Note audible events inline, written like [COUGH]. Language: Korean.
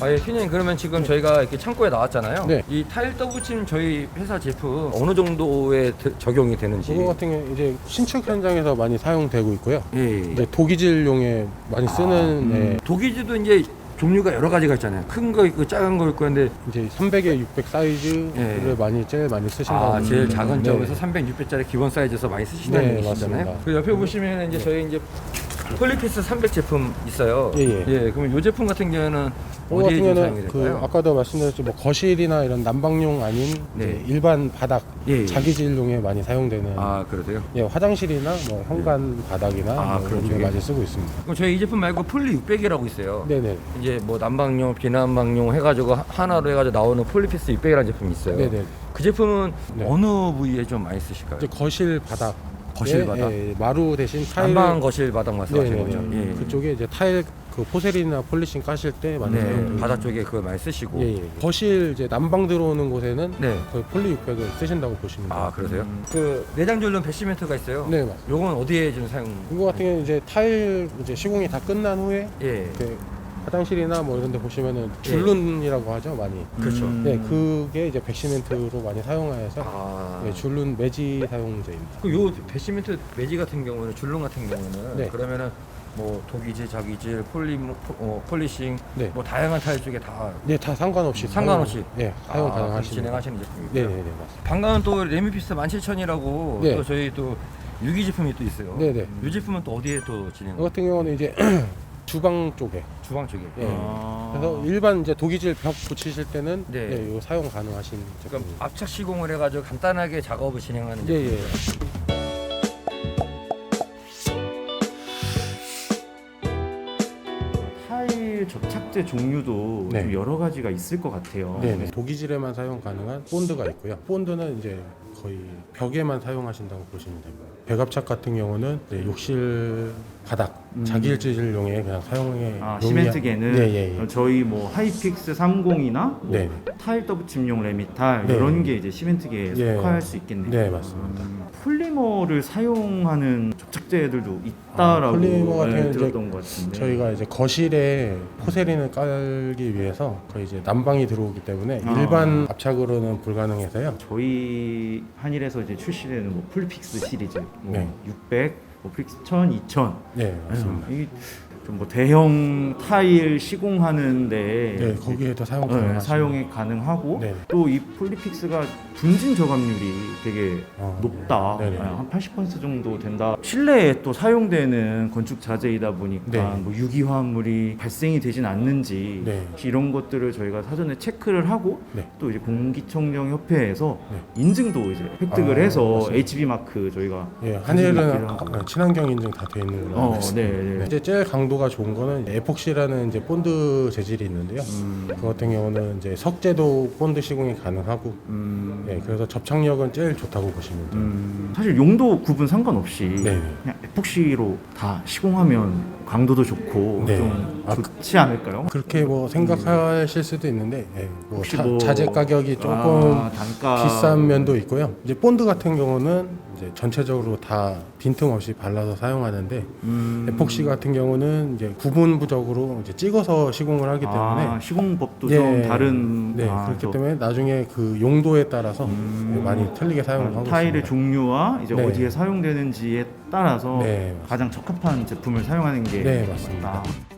아, 예, 휘님 그러면 지금 저희가 이렇게 창고에 나왔잖아요. 네. 이 타일 더블침 저희 회사 제품 어느 정도에 드- 적용이 되는지. 그거 같은 경우 이제 신축 현장에서 많이 사용되고 있고요. 예, 예. 이제 도기질용에 많이 쓰는 음, 예, 독이지도 이제 종류가 여러 가지가 있잖아요. 큰 거 있고 작은 거 있고 근데 이제 300에 600 사이즈를 예. 많이 제일 많이 쓰신다고 아, 제일 작은 돼요. 점에서 300, 600짜리 기본 사이즈에서 많이 쓰신다는 네, 얘기시잖아요. 맞습니다. 그 옆에 보시면 이제 저희 이제 폴리피스 300 제품 있어요. 예, 예. 그러면 이 제품 같은 경우는 어디에 같은 좀 사용이 경우는 그 될까요? 아까도 말씀드렸죠 뭐 거실이나 이런 난방용 아닌 네. 이제 일반 바닥 예, 예. 자기질용에 많이 사용되는 아, 그러세요? 예, 화장실이나 뭐 현관 바닥이나 아, 뭐 그런 이런 데 쪽에? 많이 쓰고 있습니다. 그럼 저희 이 제품 말고 폴리 600이라고 있어요. 네네. 이제 뭐 난방용, 비난방용 해가지고 하- 하나로 해가지고 나오는 폴리피스 600이라는 제품이 있어요. 네네. 그 제품은 네. 어느 부위에 좀 많이 쓰실까요? 이제 거실 바닥. 거실 바닥? 예, 예, 마루 대신 타일. 난방 거실 바닥 말씀하시는 네네네. 거죠? 예. 그쪽에 이제 타일 그 포세린이나 폴리싱 까실 때 많이 네, 사용돼요. 바닥 쪽에 그걸 많이 쓰시고. 예, 예. 거실 이제 난방 들어오는 곳에는 네. 그 폴리 600을 쓰신다고 보시면 돼요. 아 그러세요? 그 내장 전륜 배시멘트가 있어요. 네, 맞습니다. 요건 어디에 좀 사용? 이거 같은 경우는 이제 타일 이제 시공이 다 끝난 후에 예. 그 화장실이나 뭐 이런 데 보시면은 줄눈이라고 하죠, 많이. 그렇죠. 네, 그게 이제 백시멘트로 많이 사용하여서 아. 네, 줄눈 매지 사용제입니다. 그요 배시멘트 매지 같은 경우는 줄눈 같은 경우는 네. 그러면은 뭐 독이질, 자기질, 폴리 어, 폴리싱 네. 뭐 다양한 타일 쪽에 다 네, 다 상관없이 상관없이? 사용, 네, 사용 아, 가능하십니다. 진행하시는 제품이고요. 네, 네, 네, 맞습니다. 방금은 또 레미피스 17,000이라고 네. 또 저희 또 유기 제품이 또 있어요. 네, 네. 이 제품은 또 어디에 또 진행? 이거 같은 경우는 이제 [CLEARS THROAT] [CLEARS THROAT] 주방 쪽에 주방 쪽에. 네. 아. 그래서 일반 이제 독이질 벽 붙이실 때는 네. 네. 이거 사용 가능하신 그럼 제품입니다. 압착 시공을 해가지고 간단하게 작업을 진행하는 예, 제품. 예. 접착제 종류도 네. 좀 여러 가지가 있을 것 같아요. 네, 네. 독이질에만 사용 가능한 본드가 있고요. 본드는 이제 거의 벽에만 사용하신다고 보시면 됩니다. 백압착 같은 경우는 이제 욕실 바닥 음. 자기질용에 그냥 사용해 아, 시멘트계는 네, 예, 예. 저희 뭐 하이픽스 30이나 뭐 네. 타일 더블침용 레미탈 네. 이런 게 이제 시멘트계에 예. 속할 수 있겠네요. 네, 맞습니다. 음, 폴리머를 사용하는 접착제들도 있다라고 아, 폴리머 같은 네, 경우는 이제 들었던 것 같은데 저희가 이제 거실에 포세린을 깔기 위해서 거의 이제 난방이 들어오기 때문에 아. 일반 압착으로는 불가능해서요. 저희 한일에서 이제 출시되는 뭐 풀픽스 시리즈 뭐 네. 600, 뭐 풀픽스 1000, 2000 네, 맞습니다. 이 좀 뭐 대형 타일 시공하는데 네, 거기에도 사용 네, 가능하십니다. 사용이 가능하고 네. 또 이 폴리픽스가 분진 저감률이 되게 어, 높다 네네. 아, 한80% 정도 된다 실내에 또 사용되는 건축 자재이다 보니까 네. 뭐 유기화합물이 발생이 되진 않는지 네. 이런 것들을 저희가 사전에 체크를 하고 네. 또 이제 공기청정 협회에서 네. 인증도 이제 획득을 아, 해서 맞습니다. HB 마크 저희가 예, 가지고 한일은 있기도 하고. 아, 친환경 인증 다 돼 있는 걸로 어, 알고 있습니다. 네, 네. 이제 제일 강도 가 좋은 거는 에폭시라는 이제 본드 재질이 있는데요. 음, 그 같은 경우는 이제 석재도 본드 시공이 가능하고, 음, 예, 그래서 접착력은 제일 좋다고 보시면 돼요. 음, 사실 용도 구분 상관없이 네. 그냥 에폭시로 다 시공하면 강도도 좋고 네. 좀 아, 좋지 않을까요? 그렇게 뭐 생각하실 수도 있는데, 예, 뭐, 혹시 자, 뭐- 자재 가격이 조금 아, 단가 비싼 면도 있고요. 이제 본드 같은 경우는 이제 전체적으로 다 빈틈없이 발라서 사용하는데, 음, 에폭시 같은 경우는 이제 구분부적으로 이제 찍어서 시공을 하기 때문에 아, 시공법도 예, 좀 다른 네, 아, 그렇기 또, 때문에 나중에 그 용도에 따라서 음, 많이 틀리게 사용을 아, 하고 타일의 있습니다. 종류와 이제 네. 어디에 사용되는지에 따라서 네, 가장 적합한 제품을 사용하는 게 네, 맞습니다. 맞다.